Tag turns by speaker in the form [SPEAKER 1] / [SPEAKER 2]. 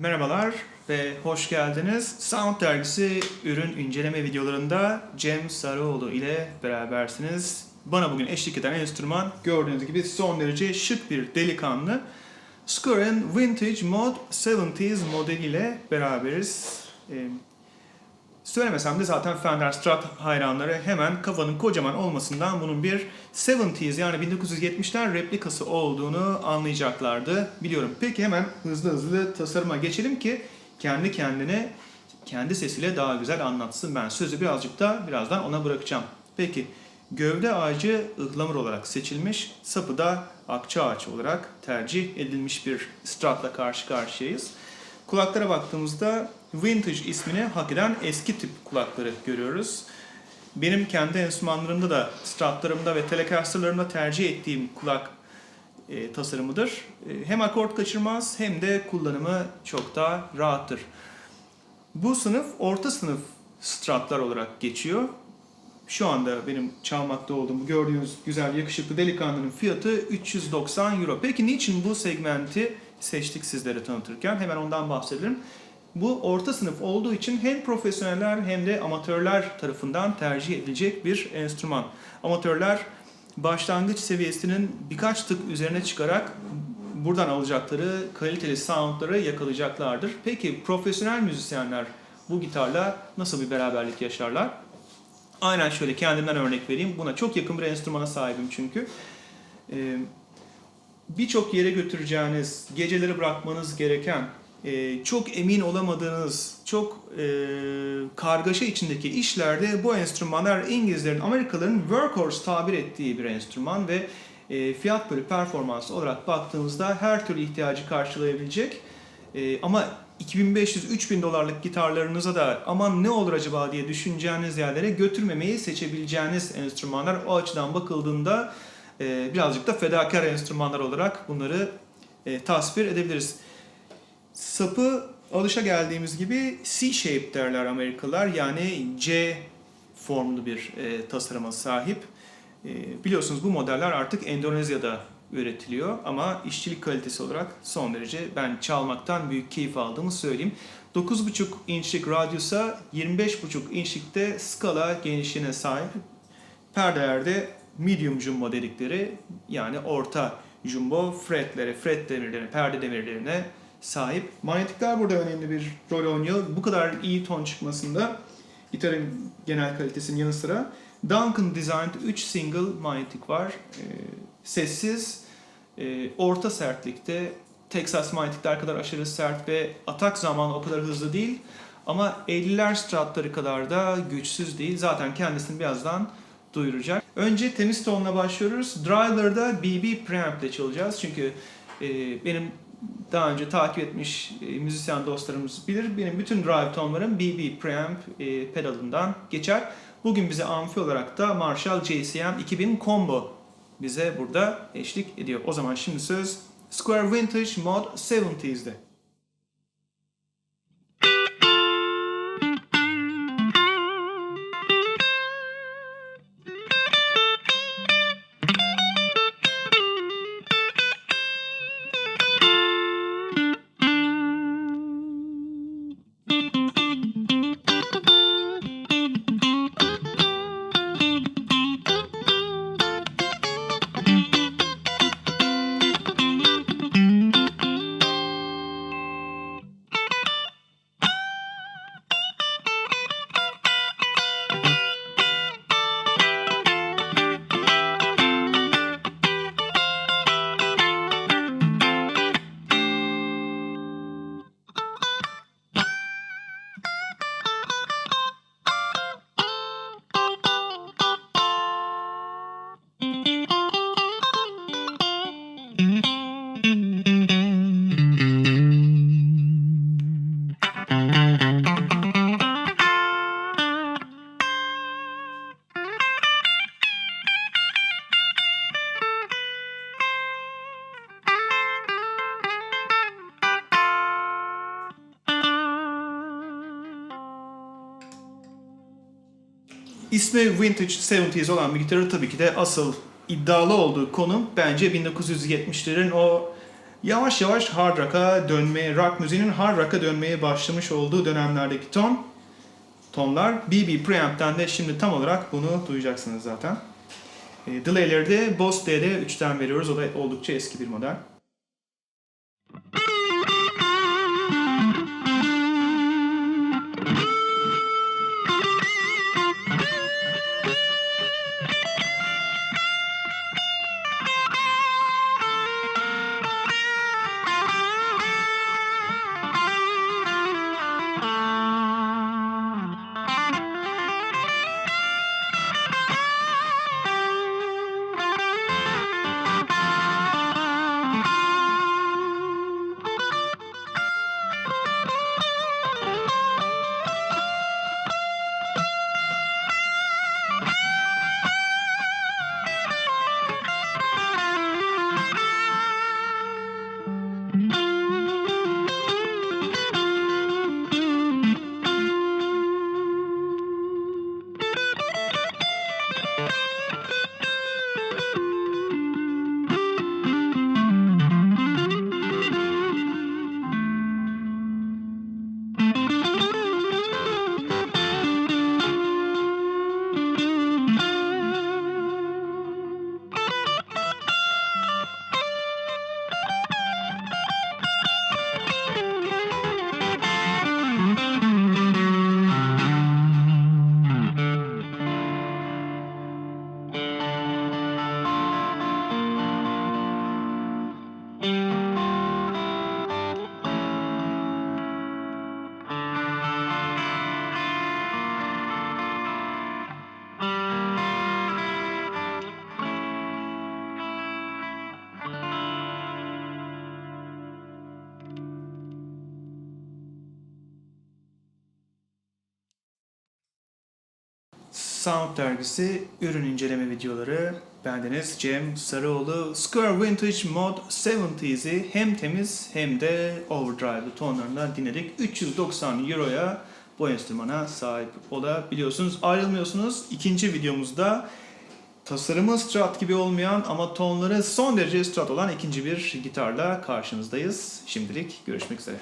[SPEAKER 1] Merhabalar ve hoş geldiniz. Sound Dergisi ürün inceleme videolarında Cem Sarıoğlu ile berabersiniz. Bana bugün eşlik eden enstrüman gördüğünüz gibi son derece şık bir delikanlı. Square'ın Vintage Mod 70s modeliyle beraberiz. Söylemesem de zaten Fender Strat hayranları hemen kafanın kocaman olmasından bunun bir 70s yani 1970'ler replikası olduğunu anlayacaklardı biliyorum. Peki hemen hızlı hızlı tasarıma geçelim ki kendi kendine kendi sesiyle daha güzel anlatsın. Ben sözü birazcık da birazdan ona bırakacağım. Peki gövde ağacı ıhlamur olarak seçilmiş, sapı da akça ağaç olarak tercih edilmiş bir Strat'la karşı karşıyayız. Kulaklara baktığımızda Vintage ismini hak eden eski tip kulakları görüyoruz. Benim kendi enstrümanlarımda da, Stratlarımda ve Telecaster'larımda tercih ettiğim kulak e, tasarımıdır. E, hem akort kaçırmaz hem de kullanımı çok daha rahattır. Bu sınıf orta sınıf Stratlar olarak geçiyor. Şu anda benim çalmakta olduğum gördüğünüz güzel yakışıklı delikanlının fiyatı 390 euro. Peki niçin bu segmenti seçtik sizlere tanıtırken? Hemen ondan bahsedelim. Bu orta sınıf olduğu için hem profesyoneller hem de amatörler tarafından tercih edilecek bir enstrüman. Amatörler başlangıç seviyesinin birkaç tık üzerine çıkarak buradan alacakları kaliteli soundları yakalayacaklardır. Peki profesyonel müzisyenler bu gitarla nasıl bir beraberlik yaşarlar? Aynen şöyle kendimden örnek vereyim. Buna çok yakın bir enstrümana sahibim çünkü. Ee, Birçok yere götüreceğiniz, geceleri bırakmanız gereken, e, çok emin olamadığınız, çok e, kargaşa içindeki işlerde bu enstrümanlar İngilizlerin, Amerikalıların workhorse tabir ettiği bir enstrüman ve e, fiyat bölü performans olarak baktığımızda her türlü ihtiyacı karşılayabilecek e, ama 2500-3000 dolarlık gitarlarınıza da aman ne olur acaba diye düşüneceğiniz yerlere götürmemeyi seçebileceğiniz enstrümanlar. O açıdan bakıldığında e, birazcık da fedakar enstrümanlar olarak bunları e, tasvir edebiliriz. Sapı alışa geldiğimiz gibi C-shape derler Amerikalılar yani C formlu bir e, tasarıma sahip. E, biliyorsunuz bu modeller artık Endonezya'da üretiliyor ama işçilik kalitesi olarak son derece ben çalmaktan büyük keyif aldığımı söyleyeyim. 9,5 inçlik radyusa 25,5 inçlikte skala genişliğine sahip. Perdelerde medium jumbo dedikleri yani orta jumbo fretlere, fret demirlerine, perde demirlerine sahip. Manyetikler burada önemli bir rol oynuyor. Bu kadar iyi ton çıkmasında gitarın genel kalitesinin yanı sıra Duncan Designed 3 single manyetik var. Ee, sessiz, e, orta sertlikte. Texas manyetikler kadar aşırı sert ve atak zamanı o kadar hızlı değil. Ama 50'ler stratları kadar da güçsüz değil. Zaten kendisini birazdan duyuracak. Önce temiz tonla başlıyoruz. Driver'da BB preamp ile çalacağız. Çünkü e, benim daha önce takip etmiş e, müzisyen dostlarımız bilir. Benim bütün drive tonlarım BB preamp e, pedalından geçer. Bugün bize amfi olarak da Marshall JCM 2000 Combo bize burada eşlik ediyor. O zaman şimdi söz Square Vintage Mod 70's'de. İsmi Vintage 70s olan bir gitarı tabii ki de asıl iddialı olduğu konu bence 1970'lerin o Yavaş yavaş hard rock'a dönmeye, rock müziğinin hard rock'a dönmeye başlamış olduğu dönemlerdeki ton, tonlar BB Preamp'ten de şimdi tam olarak bunu duyacaksınız zaten. E, delay'leri de Boss D'de 3'ten veriyoruz. O da oldukça eski bir model. Sound dergisi ürün inceleme videoları. Bendeniz Cem Sarıoğlu. Square Vintage Mod 70's'i hem temiz hem de overdrive'lı tonlarından dinledik. 390 Euro'ya bu enstrümana sahip olabiliyorsunuz. Ayrılmıyorsunuz. İkinci videomuzda tasarımı Strat gibi olmayan ama tonları son derece Strat olan ikinci bir gitarla karşınızdayız. Şimdilik görüşmek üzere.